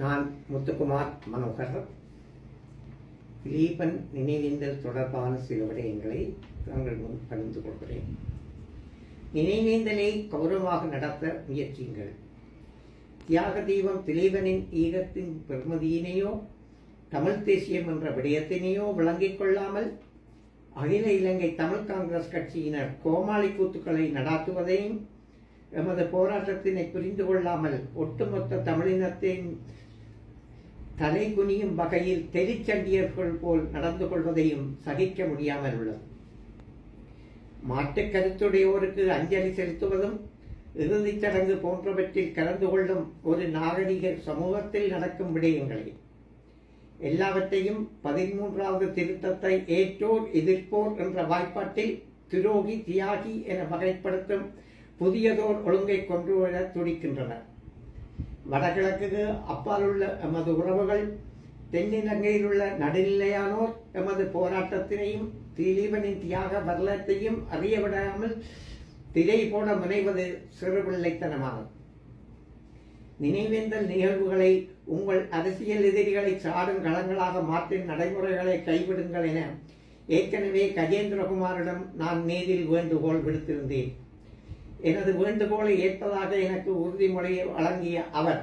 நான் முத்துக்குமார் மனோகர். திலீபன் நினைவேந்தல் தொடர்பான சில விடயங்களை தங்கள் முன் பகிர்ந்து கொள்கிறேன். நினைவேந்தலை கௌரவமாக நடத்த முயற்சியுங்கள். தியாக தீபம் திலீபனின் ஈகத்தின் பெருமதியினையோ தமிழ் தேசியம் என்ற விடயத்தினையோ விளங்கிக் கொள்ளாமல் அகில இலங்கை தமிழ் காங்கிரஸ் கட்சியினர் கோமாளி கூத்துக்களை நடாத்துவதையும் எமது போராட்டத்தினை புரிந்து கொள்ளாமல் ஒட்டுமொத்த தமிழினத்தின் தலை குனியும் வகையில் தெரிச்சண்டியர்கள் போல் நடந்து கொள்வதையும் சகிக்க முடியாமல் உள்ளது. மாட்டுக் கருத்துடையோருக்கு அஞ்சலி செலுத்துவதும் இறுதிச் சடங்கு போன்றவற்றில் கலந்து கொள்ளும் ஒரு நாகரிக சமூகத்தில் நடக்கும் விடயங்களை. எல்லாவற்றையும் பதிமூன்றாவது திருத்தத்தை ஏற்றோர் எதிர்ப்போர் என்ற வாய்ப்பாட்டில் துரோகி தியாகி என வகைப்படுத்தும் புதியதோர் ஒழுங்கை கொண்டு வர துடிக்கின்றனர். வடகிழக்கு அப்பால் உள்ள எமது உறவுகள் தென்னிலங்கையில் உள்ள நடுநிலையானோர் எமது போராட்டத்தினையும் திலீபனின் தியாக வரலாற்றையும் அறிய விடாமல் திரை போட முனைவது சிறுபிள்ளைத்தனமானது நினைவேந்தல் நிகழ்வுகளை உங்கள் அரசியல் எதிரிகளை சாடும் களங்களாக மாற்றும் நடைமுறைகளை கைவிடுங்கள் என ஏற்கனவே கஜேந்திரகுமாரிடம் நான் நேரில் வேண்டுகோள் விடுத்திருந்தேன். எனது வேண்டுகோளை ஏற்பதாக எனக்கு உறுதிமொழியை வழங்கிய அவர்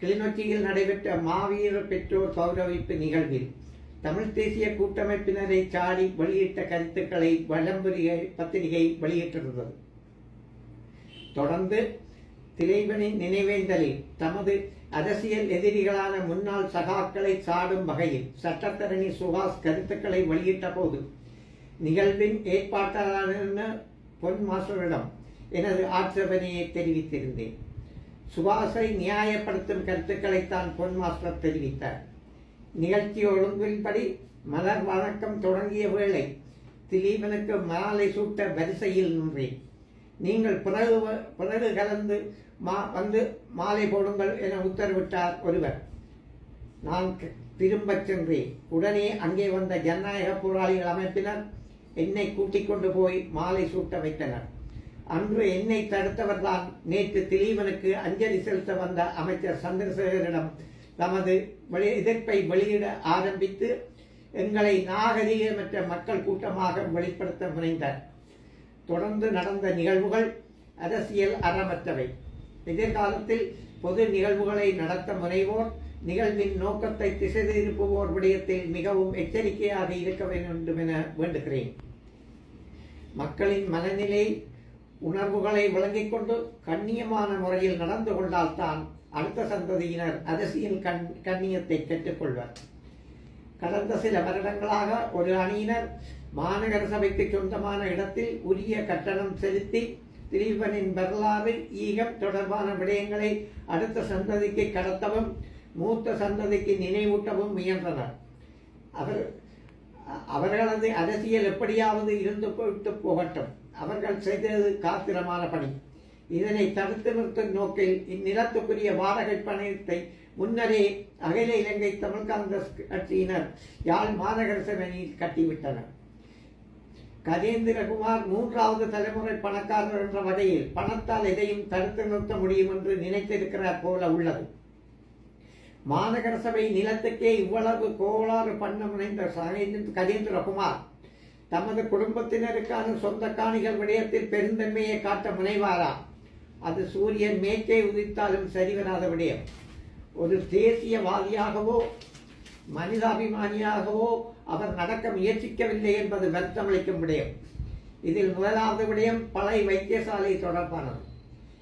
கிளிநொச்சியில் நடைபெற்ற மாவீர பெற்றோர் கௌரவிப்பு நிகழ்வில் தமிழ் தேசிய கூட்டமைப்பினரை சாடி வெளியிட்ட கருத்துக்களை வலம்புரிகை பத்திரிகை வெளியிட்டிருந்தது. தொடர்ந்து திரைவனின் நினைவேந்தலில் தமது அரசியல் எதிரிகளான முன்னாள் சகாக்களை சாடும் வகையில் சட்டத்தரணி சுஹாஸ் கருத்துக்களை வெளியிட்ட போது நிகழ்வின் ஏற்பாட்டாளரான பொன் மாஸ்டரிடம் எனது ஆட்சேபனையை தெரிவித்திருந்தேன். சுபாஷை நியாயப்படுத்தும் கருத்துக்களைத்தான் பொன் மாஸ்டர் தெரிவித்தார். நிகழ்ச்சி ஒழுங்கின்படி மலர் வணக்கம் தொடங்கிய வேளை திலீபனுக்கு மாலை சூட்ட வரிசையில் நின்றேன். நீங்கள் பிறகு பிறகு கலந்து மா வந்து மாலை போடுங்கள் என உத்தரவிட்டார் ஒருவர். நான் திரும்பச் சென்றேன். உடனே அங்கே வந்த ஜனநாயக போராளிகள் அமைப்பினர் என்னை கூட்டிக் கொண்டு போய் மாலை சூட்ட வைத்தனர். அன்று என்னை தடுத்தவர்தான். நேற்று திலீவனுக்கு அஞ்சலி செலுத்த வந்த அமைச்சர் சந்திரசேகரிடம் தமது வெளி எதிர்ப்பை வெளியிட ஆரம்பித்து எங்களை நாகரீகமற்ற மக்கள் கூட்டமாக வெளிப்படுத்த முனைந்தார். தொடர்ந்து நடந்த நிகழ்வுகள் அரசியல் அறமற்றவை. எதிர்காலத்தில் பொது நிகழ்வுகளை நடத்த முனைவோர் நிகழ்வின் நோக்கத்தை திசை திருப்புவோர் விடயத்தில் மிகவும் எச்சரிக்கையாக இருக்க வேண்டும் என வேண்டுகிறேன். மக்களின் மனநிலை உணர்வுகளை விளங்கிக் கொண்டு கண்ணியமான முறையில் நடந்து கொண்டால்தான் அடுத்த சந்ததியினர் அரசியல் கண் கண்ணியத்தை கற்றுக்கொள்வர். கடந்த சில வருடங்களாக ஒரு அணியினர் மாநகர சபைக்கு சொந்தமான இடத்தில் உரிய கட்டணம் செலுத்தி திலீபனின் வரலாறு ஈகம் தொடர்பான விடயங்களை அடுத்த சந்ததிக்கு கடத்தவும் மூத்த சந்ததிக்கு நினைவூட்டவும் முயன்றனர். அவர் அவர்களது அரசியல் எப்படியாவது இருந்து போட்டு போகட்டும். அவர்கள் செய்தது காத்திரமான பணி. இதனை தடுத்து நிறுத்தும் நோக்கில் இந்நிலத்துக்குரிய வாடகை பணத்தை முன்னரே அகில இலங்கை தமிழ் காங்கிரஸ் கட்சியினர் யாழ் மாநகர சபையில் கட்டிவிட்டனர். கஜேந்திரகுமார் மூன்றாவது தலைமுறை பணக்காரர் என்ற வகையில் பணத்தால் எதையும் தடுத்து நிறுத்த முடியும் என்று நினைத்திருக்கிறார் போல உள்ளது. மாநகர சபை நிலத்துக்கே இவ்வளவு கோளாறு பண்ண முனைந்த கஜேந்திரகுமார் தமது குடும்பத்தினருக்கான சொந்த காணிகள் விடயத்தில் பெருந்தன்மையை காட்ட முனைவாரா? அது சூரியன் மேற்கே உதித்தாலும் சரிவராத விடயம். ஒரு தேசியவாதியாகவோ மனிதாபிமானியாகவோ அவர் நடக்க முயற்சிக்கவில்லை என்பது வருத்தமளிக்கும் விடயம். இதில் முதலாவது விடயம் பழைய வைத்தியசாலை தொடர்பானது.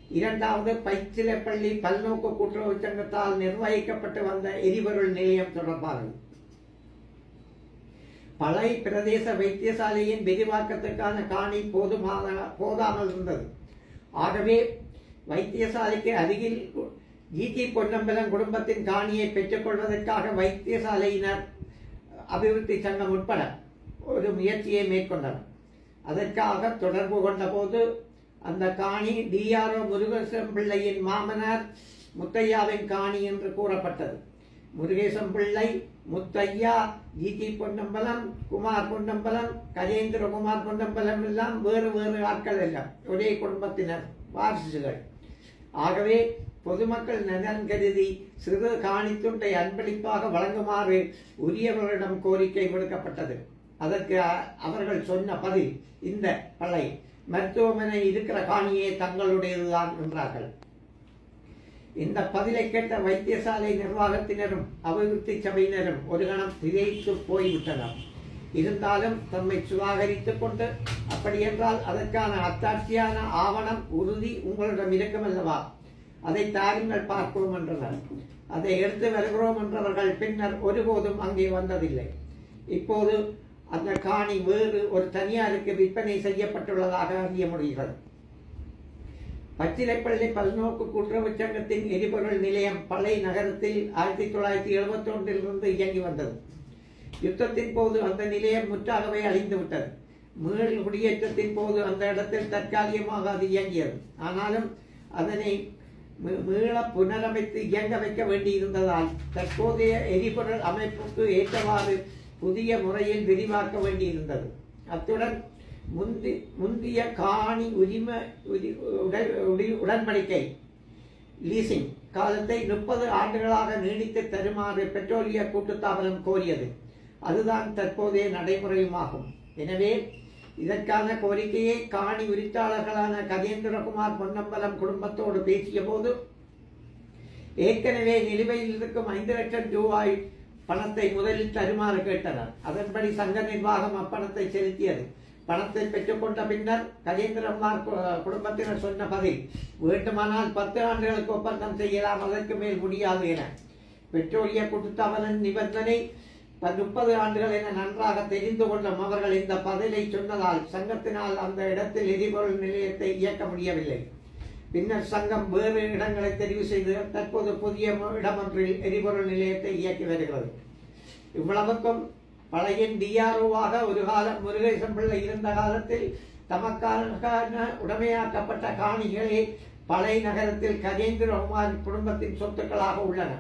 இரண்டாவது பைச்சிலப்பள்ளி பல்நோக்கு கூட்டுறவு சங்கத்தால் நிர்வகிக்கப்பட்டு வந்த எரிபொருள் நிலையம் தொடர்பானது. பழைய பிரதேச வைத்தியசாலையின் விரிவாக்கத்துக்கான காணி போதுமான போதாமல் இருந்தது. ஆகவே வைத்தியசாலைக்கு அருகில் ஜிடி பொன்னம்பலம் குடும்பத்தின் காணியை பெற்றுக்கொள்வதற்காக வைத்தியசாலையினர் அபிவிருத்தி சங்கம் உட்பட ஒரு முயற்சியை மேற்கொண்டனர். அதற்காக தொடர்பு கொண்டபோது அந்த காணி டிஆர்ஓ முருகேசன் பிள்ளையின் மாமனார் முத்தையாவின் காணி என்று கூறப்பட்டது. முருகேசன் பிள்ளை முத்தையா ஜிடி பொன்னம்பலம் குமார் பொன்னம்பலம் கஜேந்திரகுமார் பொன்னம்பலம் எல்லாம் வேறு வேறு ஆட்கள் எல்லாம் ஒரே குடும்பத்தினர் வாரிசுகள். ஆகவே பொதுமக்கள் நலன் கருதி சிறு காணித்துண்டை அன்பளிப்பாக வழங்குமாறு உரியவர்களிடம் கோரிக்கை விடுக்கப்பட்டது. அதற்கு அவர்கள் சொன்ன பதில் இந்த பள்ளை மருத்துவமனை இருக்கிற காணியே தங்களுடையதுதான் என்றார்கள். இந்த பதிலை கேட்ட வைத்தியசாலை நிர்வாகத்தினரும் அபிவிருத்தி சபையினரும் ஒரு கணம் திகைத்து போய்விட்டனர். இருந்தாலும் தம்மை சுதாகரித்துக் கொண்டு அப்படியென்றால் அதற்கான அத்தாட்சியான ஆவணம் உறுதி உங்களிடம் இருக்குமல்லவா? அதை தாருங்கள் பார்ப்போம் என்றனர். அதை எடுத்து வருகிறோம் என்றவர்கள் பின்னர் ஒருபோதும் அங்கே வந்ததில்லை. இப்போது அந்த காணி வேறு ஒரு தனியாருக்கு விற்பனை செய்யப்பட்டுள்ளதாக அறிய முடிகிறது. பச்சிலைப்பள்ளி பல்நோக்கு கூட்டுறவு சங்கத்தின் எரிபொருள் நிலையம் பழைய நகரத்தில் ஆயிரத்தி தொள்ளாயிரத்தி எழுபத்தி ஒன்றிலிருந்து இயங்கி வந்தது. யுத்தத்தின் போது அந்த நிலையம் முற்றாகவே அழிந்துவிட்டது மீள் குடியேற்றத்தின் போது அந்த இடத்தில் தற்காலிகமாக அது இயங்கியது. ஆனாலும் அதனை மீள புனரமைத்து இயங்க வைக்க வேண்டியிருந்ததால் தற்போதைய எரிபொருள் அமைப்புக்கு ஏற்றவாறு புதிய முறையில் விரிவாக்க வேண்டியிருந்தது. அத்துடன் முந்தி முந்திய காணி உரிமை உரி- உடல் உடன்படிக்கை லீசிங் காலத்தை முப்பது ஆண்டுகளாக நீடித்து தருமாறு பெட்ரோலிய கூட்டுத்தாபனம் கோரியது. அதுதான் தற்போதைய நடைமுறையுமாகும். எனவே இதற்கான கோரிக்கையை காணி உரித்தாளர்களான கஜேந்திரகுமார் பொன்னம்பலம் குடும்பத்தோடு பேசிய போது ஏற்கனவே நிலுவையில் இருக்கும் ஐந்து லட்சம் ரூபாய் பணத்தை முதலில் தருமாறு கேட்டனர். அதன்படி சங்க நிர்வாகம் அப்பணத்தை செலுத்தியது. பணத்தை பெற்றுக்கொண்ட பின்னர் கஜேந்திரகுமார் கு- குடும்பத்தினர் சொன்ன பதில் வேண்டுமானால் பத்து ஆண்டுகளுக்கு ஒப்பந்தம் செய்யலாம் அதற்கு மேல் முடியாது என. பெட்ரோலிய கூட்டுத்தாபன நிபந்தனை ப- முப்பது ஆண்டுகள் என நன்றாக தெரிந்து கொள்ளும் அவர்கள் இந்த பதிலை சொன்னதால் சங்கத்தினால் அந்த இடத்தில் எரிபொருள் நிலையத்தை இயக்க முடியவில்லை. பின்னர் சங்கம் வேறு இடங்களை தெரிவு செய்து தற்போது புதிய இடமொன்றில் எரிபொருள் நிலையத்தை இயக்கி வருகிறது. இவ்வளவுக்கும் பழையின் டிஆர்ஓவாக ஒரு காலம் முருகேசன் பிள்ளை இருந்த காலத்தில் தமக்கான உடைமையாக்கப்பட்ட காணிகளே பழைய நகரத்தில் கஜேந்திரகுமார் குடும்பத்தின் சொத்துக்களாக உள்ளன.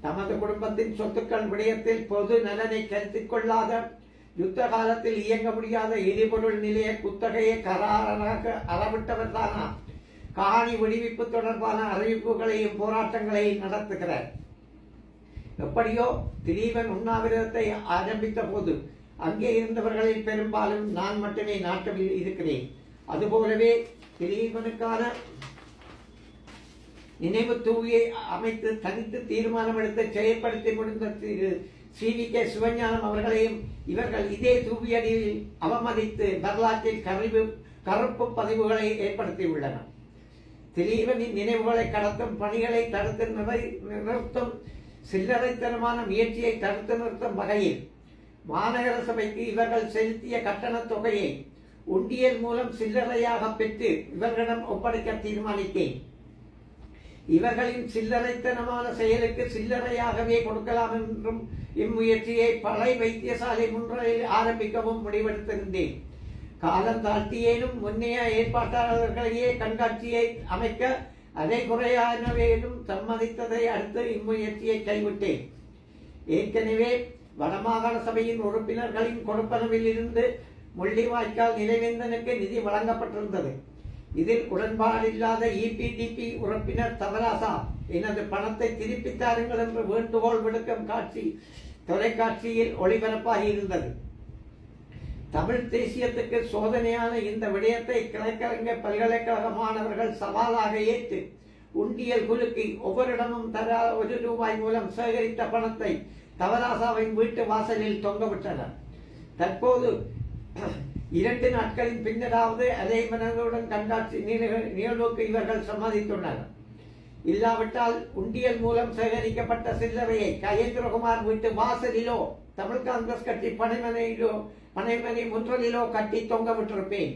தமது குடும்பத்தின் சொத்துக்கள் விடயத்தில் பொது நலனை கருத்தில் கொள்ளாத யுத்த காலத்தில் இயங்க முடியாத எரிபொருள் நிலைய குத்தகையை கராராக அறவிட்டவர் தானா? காணி விடுவிப்பு தொடர்பான அறிவிப்புகளையும் போராட்டங்களையும் நடத்துகிறார். எப்படியோ திலீபன் உண்ணாவிரதத்தை ஆரம்பித்த போது அங்கே இருந்தவர்களில் பெரும்பாலும் நான் மட்டுமே நாட்டில் இருக்கிறேன். அதுபோலவே திலீபனுக்கான நினைவு தூவியை அமைத்து தனித்து தீர்மானம் எடுத்து செயற்படுத்தி முடிந்த Thiru C V K Sivagnanam அவர்களையும் இவர்கள் இதே தூவியடியில் அவமதித்து வரலாற்றில் கருவு கருப்பு பதிவுகளை ஏற்படுத்தியுள்ளனர். திலீபனின் நினைவுகளை கடத்தும் பணிகளை தடுத்து நிறை நிறுத்தும் சில்லறைத்தனமான முயற்சியை தடுத்து நிறுத்தும் வகையில் மாநகர சபைக்கு இவர்கள் செலுத்திய கட்டணத் தொகையை உண்டியல் மூலம் சில்லறையாக பெற்று இவர்களிடம் ஒப்படைக்க தீர்மானித்தேன். இவர்களின் சில்லறைத்தனமான செயலுக்கு சில்லறையாகவே கொடுக்கலாம் என்றும் இம்முயற்சியை பழைய வைத்தியசாலை முன்னிலையில் ஆரம்பிக்கவும் முடிவெடுத்திருந்தேன். காலம் தாழ்த்தியேனும் முன்னைய ஏற்பாட்டாளர்களையே கண்காட்சியை அமைக்க அதை குறையானவேனும் சம்மதித்ததை அடுத்து இம்முயற்சியை கைவிட்டேன். ஏற்கனவே வடமாகாண சபையின் உறுப்பினர்களின் கொடுப்பனவிலிருந்து முள்ளிவாய்க்கால் நிலைவேந்தனுக்கு நிதி வழங்கப்பட்டிருந்தது. இதில் உடன்பாடில்லாத இபிடிபி உறுப்பினர் தவராசா எனது பணத்தை திருப்பித் தாருங்கள் என்று வேண்டுகோள் விடுக்கும் காட்சி தொலைக்காட்சியில் ஒளிபரப்பாகி இருந்தது தமிழ் தேசியத்துக்கு சோதனையான இந்த விடயத்தை கிழக்கரங்க பல்கலைக்கழக மாணவர்கள் சவாலாக ஏற்று உண்டியல் குலுக்கி ஒவ்வொருடமும் தரா ஒரு ரூபாய் மூலம் சேகரித்த பணத்தை தவராசாவின் வீட்டு வாசலில் தொங்கவிட்டனர் தற்போது இரண்டு நாட்களின் பின்னராவது அதே மனங்களுடன் கண்காட்சி நிகழ்- நிகழ்வுக்கு இவர்கள் சம்மதித்துள்ளனர் இல்லாவிட்டால் உண்டியல் மூலம் சேகரிக்கப்பட்ட சில்லறையை கஜேந்திரகுமார் வீட்டு வாசலிலோ தமிழ் காங்கிரஸ் கட்சி பனைமனையிலோ பனைமனை முன்றலிலோ கட்டி தொங்க விட்டிருப்பேன்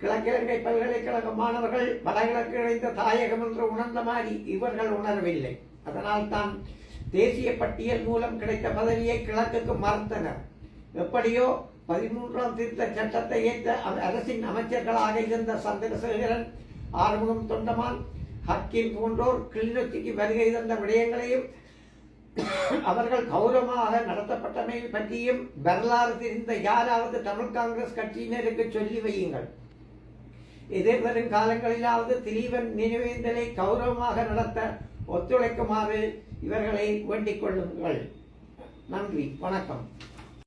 கிழக்கிழங்கை பல்கலைக்கழக மாணவர்கள் வடகிழக்கு இணைந்த தாயகம் என்று உணர்ந்த மாதிரி இவர்கள் உணரவில்லை. அதனால் தான் தேசிய பட்டியல் மூலம் கிடைத்த பதவியை கிழக்குக்கு மறுத்தனர். எப்படியோ பதிமூன்றாம் திருத்த சட்டத்தை ஏற்ற அரசின் அமைச்சர்களாக இருந்த சந்திரசேகரன் ஆறுமுகம் தொண்டமான் ஹக்கீம் போன்றோர் கிளிநொச்சிக்கு வருகை தந்த விடயங்களையும் அவர்கள் கௌரவமாக நடத்தப்பட்டமை பற்றியும் வரலாறு தெரிந்த யாராவது தமிழ் காங்கிரஸ் கட்சியினருக்கு சொல்லி வையுங்கள். எதிர்வரும் காலங்களிலாவது திலீபன் நினைவேந்தலை கௌரவமாக நடத்த ஒத்துழைக்குமாறு இவர்களை வேண்டிக் கொள்ளுங்கள். நன்றி. வணக்கம்.